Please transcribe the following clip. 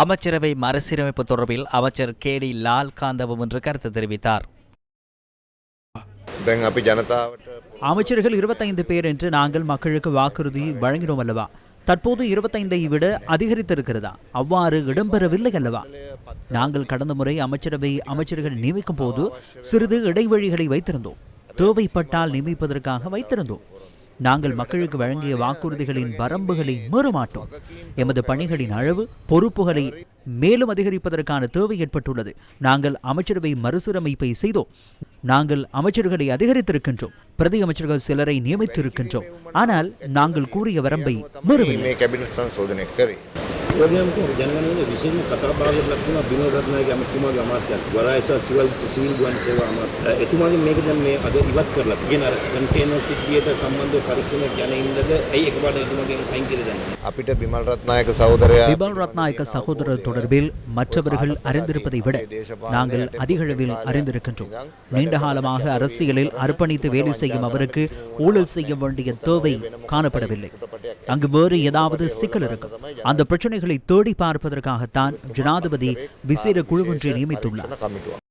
அமைச்சரவை மறுசீரமைப்பு தொடர்பில் அமைச்சர் கே டி லால் காந்தவும் என்று கருத்து தெரிவித்தார். அமைச்சர்கள் இருபத்தைந்து பேர் என்று நாங்கள் மக்களுக்கு வாக்குறுதி வழங்கினோம் அல்லவா? தற்போது இருபத்தைந்தை விட அதிகரித்திருக்கிறதா? அவ்வாறு இடம்பெறவில்லை அல்லவா? நாங்கள் கடந்த முறை அமைச்சரவை அமைச்சர்கள் நியமிக்கும் போது சிறிது இடைவெளிகளை வைத்திருந்தோம். தேவைப்பட்டால் நியமிப்பதற்காக வைத்திருந்தோம். நாங்கள் மக்களுக்கு வழங்கிய வாக்குறுதிகளின் வரம்புகளை மீறமாட்டோம். எமது பணிகளின் அளவு பொறுப்புகளை மேலும் அதிகரிப்பதற்கான தேவை ஏற்பட்டுள்ளது. நாங்கள் அமைச்சரவை மறுசீரமைப்பை செய்தோம். நாங்கள் அமைச்சர்களை அதிகரித்திருக்கின்றோம். பிரதி அமைச்சர்கள் சிலரை நியமித்திருக்கின்றோம். ஆனால் நாங்கள் கூறிய வரம்பை மீறவில்லை. මේ කැබිනට් සංශෝධනය කරේ. ඕනෑම ජනගණනයේ විශේෂම කතාබහකට ලක් වුණා බිනෝද රත්නායක අමතුමාගේ අමාත්‍යත් වරායස සිවල් සිවිල් ගුවන් සේවා අමාත්‍ය එතුමාගේ මේක දැන් මේ අද ඉවත් කරලා තියෙන අර කන්ටේනර් සිද්ධියට සම්බන්ධ පරීක්ෂණයක් යන ඉන්නද ඇයි එකපාරට එතුමාගෙන් අයින් කියලා දැන් අපිට බිමල් රත්නායක සහෝදරයා விமல் ரத்நாயக்க சகோதரர் தொடர்பில் மற்றவர்கள் அறிந்திருப்பதை விட நாங்கள் அதிக அளவில் அறிந்திருக்கின்றோம் நீண்ட காலமாக அரசியலில் அர்ப்பணித்து வேலை செய்யும் அவருக்கு ஊழல் செய்ய வேண்டிய தேவை காணப்படவில்லை அங்கு வேறு ஏதாவது சிக்கல் இருக்கும் அந்த பிரச்சனைகளை குற்றவாளிகளை தேடி பார்ப்பதற்காகத்தான் ஜனாதிபதி விசேட குழு ஒன்றை நியமித்துள்ளார்.